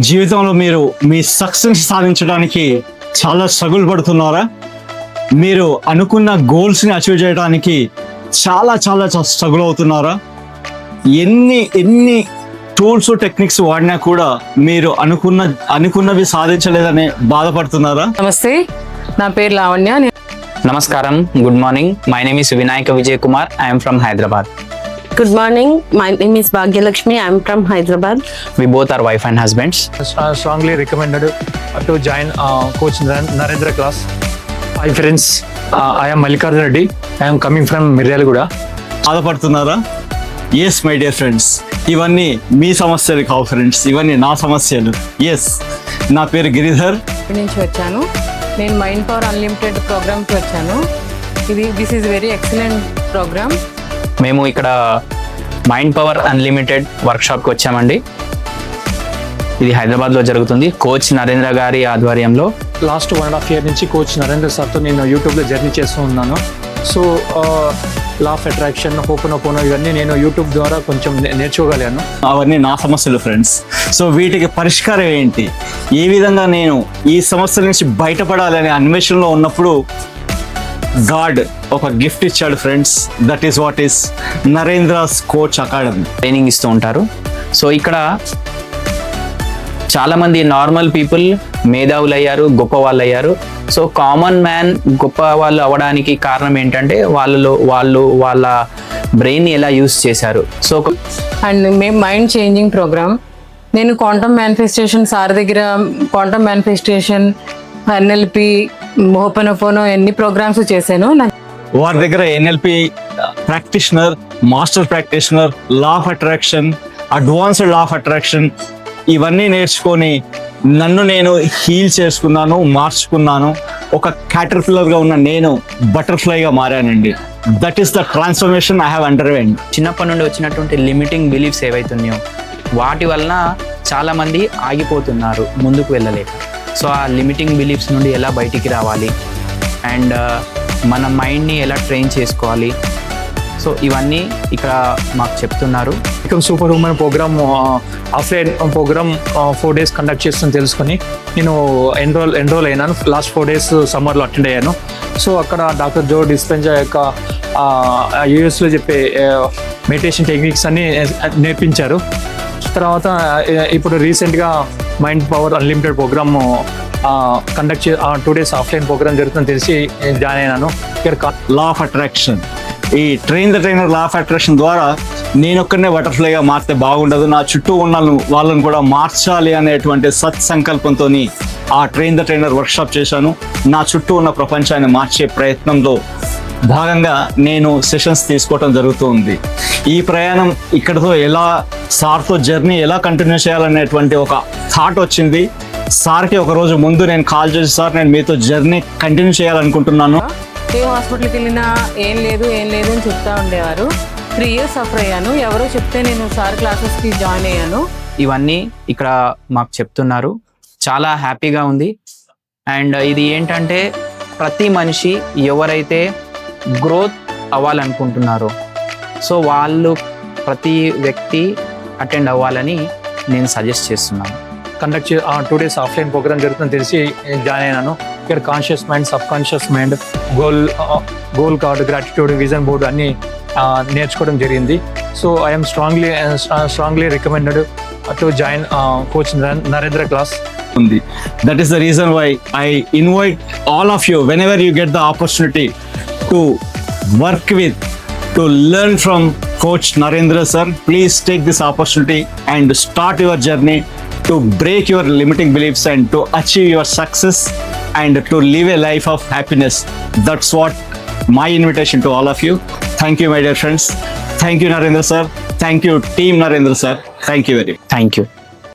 జీవితంలో మీరు మీ సక్సెస్ సాధించడానికి చాలా స్ట్రగుల్ పడుతున్నారా? మీరు అనుకున్న గోల్స్ని అచీవ్ చేయడానికి చాలా చాలా స్ట్రగుల్ అవుతున్నారా? ఎన్ని ఎన్ని టూల్స్ టెక్నిక్స్ వాడినా కూడా మీరు అనుకున్న అనుకున్నవి సాధించలేదని బాధపడుతున్నారా? నమస్తే నా పేరు లావణ్య నమస్కారం good morning my name is Vinayaka Vijay Kumar I'm from Hyderabad Good morning. My name is Bhagyalakshmi. I'm from Hyderabad. We both are wife and husbands uh, strongly recommended to join uh, Coach Nar- Narendra class. Hi friends, uh, I am Mallikarjun Reddy. I am coming from Miryalaguda. బాధపడుతున్నారా yes my dear friends ఇవన్నీ మీ సమస్యలు కావు friends ఇవన్నీ నా సమస్యలు yes నా పేరు గిరిధర్ ఇక్కడి నుంచి వచ్చాను నేను మైండ్ పవర్ అన్లిమిటెడ్ ప్రోగ్రామ్కి వచ్చాను ఇది this is very excellent program మేము ఇక్కడ మైండ్ పవర్ అన్లిమిటెడ్ వర్క్షాప్కి వచ్చామండి. ఇది హైదరాబాద్లో జరుగుతుంది. కోచ్ నరేంద్ర గారి ఆధ్వర్యంలో. Last one and half year నుంచి కోచ్ నరేంద్ర సార్తో నేను యూట్యూబ్లో జర్నీ చేస్తూ ఉన్నాను. So law of attraction open open ఇవన్నీ నేను యూట్యూబ్ ద్వారా కొంచెం నే- నేర్చుకోగలిగాను. అవన్నీ నా సమస్యలు ఫ్రెండ్స్. సో వీటికి పరిష్కారం ఏంటి? ఏ విధంగా నేను ఈ సమస్యల నుంచి బయటపడాలనే అన్వేషణలో ఉన్నప్పుడు గాడ్ ఒక గిఫ్ట్ ఇచ్చాడు friends that is what is Narendra's coach academy training ఇస్తూ ఉంటారు. సో ఇక్కడ చాలామంది నార్మల్ పీపుల్ మేధావులు అయ్యారు గొప్ప వాళ్ళు అయ్యారు సో కామన్ మ్యాన్ గొప్ప వాళ్ళు అవ్వడానికి కారణం ఏంటంటే వాళ్ళలో వాళ్ళు వాళ్ళ బ్రెయిన్ ఎలా యూస్ చేశారు. సో అండ్ మేము మైండ్ చేంజింగ్ ప్రోగ్రామ్ నేను క్వాంటమ్ మేనిఫెస్టేషన్ సార్ దగ్గర క్వాంటమ్ మేనిఫెస్టేషన్ ఎన్ఎల్పి ఓపెన్ ఎన్ని ప్రోగ్రామ్స్ చేశాను. నాకు వారి దగ్గర NLP practitioner master practitioner law of attraction advanced law of attraction ఇవన్నీ నేర్చుకొని నన్ను నేను హీల్ చేసుకున్నాను మార్చుకున్నాను. ఒక caterpillar ఉన్న నేను బటర్ఫ్లైగా మారానండి. That is the transformation I have underwent చిన్నప్పటి నుండి వచ్చినటువంటి లిమిటింగ్ బిలీఫ్స్ ఏవైతున్నాయో వాటి వలన చాలామంది ఆగిపోతున్నారు ముందుకు వెళ్ళలేక. సో ఆ లిమిటింగ్ బిలీఫ్స్ నుండి ఎలా బయటికి రావాలి? అండ్ మన మైండ్ని ఎలా ట్రైన్ చేసుకోవాలి? సో ఇవన్నీ ఇక్కడ మాకు చెప్తున్నారు. ఇక్కడ super women program offline program four days conduct చేస్తుందని తెలుసుకొని నేను ఎన్రోల్ ఎన్రోల్ అయినాను. లాస్ట్ ఫోర్ డేస్ సమ్మర్లో అటెండ్ అయ్యాను. సో అక్కడ డాక్టర్ జో డిస్పెంజా యొక్క uh, యూఎస్లో చెప్పే uh, మెడిటేషన్ టెక్నిక్స్ అన్ని uh, నేర్పించారు. తర్వాత ఇప్పుడు రీసెంట్గా mind power unlimited program conduct చే టూ డేస్ ఆఫ్లైన్ ప్రోగ్రామ్ జరుగుతుందని తెలిసి జాయిన్ అయినాను. ఇక్కడ లా ఆఫ్ అట్రాక్షన్ ఈ train the trainer law of attraction ద్వారా నేను ఒక్కనే బటర్ఫ్లైగా మారితే బాగుండదు. నా చుట్టూ ఉన్న వాళ్ళని కూడా మార్చాలి అనేటువంటి సత్సంకల్పంతో ఆ ట్రైన్ ద ట్రైనర్ వర్క్షాప్ చేశాను. నా చుట్టూ ఉన్న ప్రపంచాన్ని మార్చే ప్రయత్నంలో భాగంగా నేను సెషన్స్ తీసుకోవటం జరుగుతుంది. ఈ ప్రయాణం ఇక్కడతో ఎలా సార్తో జర్నీ ఎలా కంటిన్యూ చేయాలనేటువంటి ఒక థాట్ వచ్చింది. సార్కి ఒక రోజు ముందు నేను కాల్ చేసి సార్ నేను మీతో జర్నీ కంటిన్యూ చేయాలనుకుంటున్నాను. ఏ హాస్పిటల్కి వెళ్ళినా ఏం లేదు ఏం లేదు అని చెప్తా ఉండేవారు. త్రీ ఇయర్స్ సఫర్ అయ్యాను. ఎవరో చెప్తే నేను సార్ క్లాసెస్కి జాయిన్ అయ్యాను. ఇవన్నీ ఇక్కడ మాకు చెప్తున్నారు. చాలా హ్యాపీగా ఉంది. అండ్ ఇది ఏంటంటే ప్రతి మనిషి ఎవరైతే గ్రోత్ అవ్వాలనుకుంటున్నారో సో వాళ్ళు ప్రతి వ్యక్తి అటెండ్ అవ్వాలని నేను సజెస్ట్ చేస్తున్నాను. కండక్ట్ చే టూ డేస్ ఆఫ్లైన్ ప్రోగ్రామ్ జరుగుతుందని తెలిసి జాయిన్ అయినాను. ఇక్కడ conscious mind subconscious mind goal goal card gratitude vision board అన్ని నేర్చుకోవడం జరిగింది. So I'm strongly strongly recommended to join coach Narendra class ఉంది. That is the reason why I invite all of you whenever you get the opportunity to work with to learn from coach Narendra sir please take this opportunity and start your journey to break your limiting beliefs and to achieve your success and to live a life of happiness that's what my invitation to all of you thank you my dear friends thank you Narendra sir thank you team Narendra sir thank you very thank you